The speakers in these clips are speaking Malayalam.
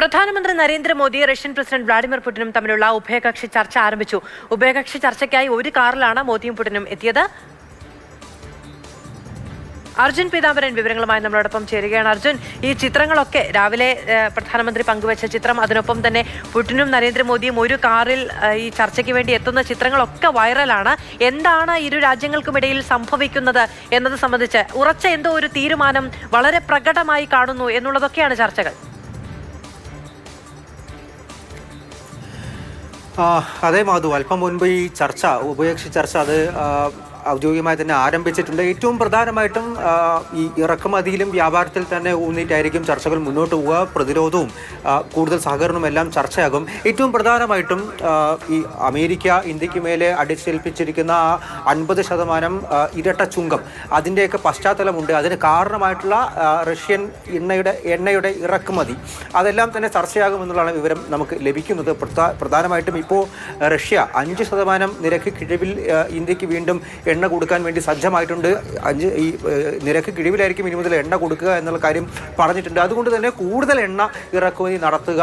പ്രധാനമന്ത്രി നരേന്ദ്രമോദി റഷ്യൻ പ്രസിഡന്റ് വ്ളാഡിമിർ പുടിനും തമ്മിലുള്ള ഉഭയകക്ഷി ചർച്ച ആരംഭിച്ചു. ഉഭയകക്ഷി ചർച്ചയ്ക്കായി ഒരു കാറിലാണ് മോദിയും പുടിനും എത്തിയത്. അർജുൻ പീതാംബരൻ വിവരങ്ങളുമായി നമ്മളോടൊപ്പം ചേരുകയാണ്. അർജുൻ ഈ ചിത്രങ്ങളൊക്കെ രാവിലെ പ്രധാനമന്ത്രി പങ്കുവച്ച ചിത്രം അതിനൊപ്പം തന്നെ പുടിനും നരേന്ദ്രമോദിയും ഒരു കാറിൽ ഈ ചർച്ചയ്ക്ക് വേണ്ടി എത്തുന്ന ചിത്രങ്ങളൊക്കെ വൈറലാണ്. എന്താണ് ഇരു രാജ്യങ്ങൾക്കുമിടയിൽ സംഭവിക്കുന്നത് എന്നത് സംബന്ധിച്ച് ഉറച്ച എന്തോ ഒരു തീരുമാനം വളരെ പ്രകടമായി കാണുന്നു എന്നുള്ളതൊക്കെയാണ് ചർച്ചകൾ. അതെ മാധു. അല്പം മുൻപ് ഈ ചർച്ച ഉഭയകക്ഷി ചർച്ച അത് ഔദ്യോഗികമായി തന്നെ ആരംഭിച്ചിട്ടുണ്ട്. ഏറ്റവും പ്രധാനമായിട്ടും ഈ ഇറക്കുമതിയിലും വ്യാപാരത്തിൽ തന്നെ ഊന്നിയിട്ടായിരിക്കും ചർച്ചകൾ മുന്നോട്ട് പോവുക. പ്രതിരോധവും കൂടുതൽ സഹകരണവും എല്ലാം ചർച്ചയാകും. ഏറ്റവും പ്രധാനമായിട്ടും ഈ അമേരിക്ക ഇന്ത്യയ്ക്ക് മേലെ അടിച്ചേൽപ്പിച്ചിരിക്കുന്ന ആ അൻപത് ശതമാനം ഇരട്ട ചുങ്കം അതിന്റെയൊക്കെ പശ്ചാത്തലമുണ്ട്. അതിന് കാരണമായിട്ടുള്ള റഷ്യൻ എണ്ണയുടെ എണ്ണയുടെ ഇറക്കുമതി അതെല്ലാം തന്നെ ചർച്ചയാകുമെന്നുള്ളതാണ് വിവരം നമുക്ക് ലഭിക്കുന്നത്. പ്രധാനമായിട്ടും ഇപ്പോൾ റഷ്യ അഞ്ച് ശതമാനം നിരക്ക് കിഴിവിൽ ഇന്ത്യയ്ക്ക് വീണ്ടും എണ്ണ കൊടുക്കാൻ വേണ്ടി സജ്ജമായിട്ടുണ്ട്. അഞ്ച് ഈ നിരക്ക് കിഴിവിലായിരിക്കും ഇനി മുതൽ എണ്ണ കൊടുക്കുക എന്നുള്ള കാര്യം പറഞ്ഞിട്ടുണ്ട്. അതുകൊണ്ട് തന്നെ കൂടുതൽ എണ്ണ ഇറക്കുമതി നടത്തുക.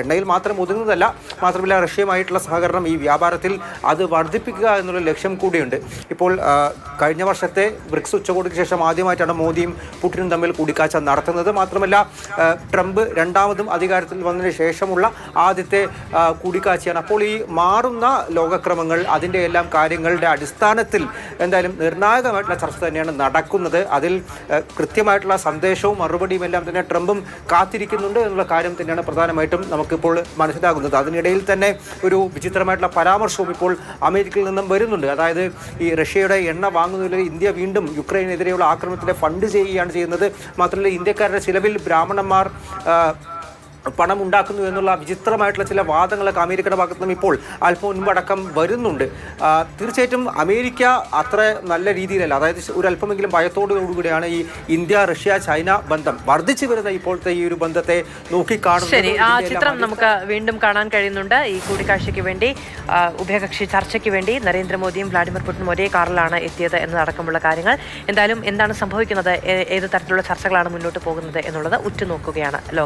എണ്ണയിൽ മാത്രം ഒതുങ്ങുന്നതല്ല മാത്രമല്ല റഷ്യയുമായിട്ടുള്ള സഹകരണം ഈ വ്യാപാരത്തിൽ അത് വർദ്ധിപ്പിക്കുക എന്നുള്ള ലക്ഷ്യം കൂടിയുണ്ട്. ഇപ്പോൾ കഴിഞ്ഞ വർഷത്തെ ബ്രിക്സ് ഉച്ചകോടിക്ക് ശേഷം ആദ്യമായിട്ടാണ് മോദിയും പുടിനും തമ്മിൽ കൂടിക്കാഴ്ച നടത്തുന്നത്. മാത്രമല്ല ട്രംപ് രണ്ടാമതും അധികാരത്തിൽ വന്നതിന് ശേഷമുള്ള ആദ്യത്തെ കൂടിക്കാഴ്ചയാണ്. അപ്പോൾ ഈ മാറുന്ന ലോകക്രമങ്ങൾ അതിന്റെ എല്ലാം കാര്യങ്ങളുടെ അടിസ്ഥാനത്തിൽ എന്തായാലും നിർണായകമായിട്ടുള്ള ചർച്ച തന്നെയാണ് നടക്കുന്നത്. അതിൽ കൃത്യമായിട്ടുള്ള സന്ദേശവും മറുപടിയും എല്ലാം തന്നെ ട്രംപും കാത്തിരിക്കുന്നുണ്ട് എന്നുള്ള കാര്യം തന്നെയാണ് പ്രധാനമായിട്ടും നമുക്കിപ്പോൾ മനസ്സിലാകുന്നത്. അതിനിടയിൽ തന്നെ ഒരു വിചിത്രമായിട്ടുള്ള പരാമർശവും ഇപ്പോൾ അമേരിക്കയിൽ നിന്നും വരുന്നുണ്ട്. അതായത് ഈ റഷ്യയുടെ എണ്ണ വാങ്ങുന്നതിൽ ഇന്ത്യ വീണ്ടും യുക്രൈനെതിരെയുള്ള ആക്രമണത്തിലെ ഫണ്ട് ചെയ്യുകയാണ് ചെയ്യുന്നത്. മാത്രമല്ല ഇന്ത്യക്കാരുടെ ചിലവിൽ ബ്രാഹ്മണന്മാർ പണം ഉണ്ടാക്കുന്നു എന്നുള്ള വിചിത്രമായിട്ടുള്ള ചില വാദങ്ങളൊക്കെ അമേരിക്കയുടെ ഭാഗത്തു നിന്നും ഇപ്പോൾ അല്പം മുൻപടക്കം വരുന്നുണ്ട്. തീർച്ചയായിട്ടും അമേരിക്ക അത്ര നല്ല രീതിയിലല്ല അതായത് ഒരു അല്പമെങ്കിലും ഭയത്തോടുകൂടിയാണ് ഈ ഇന്ത്യ റഷ്യ ചൈന ബന്ധം വർദ്ധിച്ചു വരുന്ന ഇപ്പോഴത്തെ ഈ ഒരു ബന്ധത്തെ നോക്കിക്കാണുന്നത് ശരി ആ ചിത്രം നമുക്ക് വീണ്ടും കാണാൻ കഴിയുന്നുണ്ട്. ഈ കൂടിക്കാഴ്ചയ്ക്ക് വേണ്ടി ഉഭയകക്ഷി ചർച്ചയ്ക്ക് വേണ്ടി നരേന്ദ്രമോദിയും വ്ളാഡിമിർ പുടിനും ഒരേ കാറിലാണ് എത്തിയത് എന്നതടക്കമുള്ള കാര്യങ്ങൾ. എന്തായാലും എന്താണ് സംഭവിക്കുന്നത്? ഏത് തരത്തിലുള്ള ചർച്ചകളാണ് മുന്നോട്ട് പോകുന്നത് എന്നുള്ളത് ഉറ്റുനോക്കുകയാണ്. ലോകം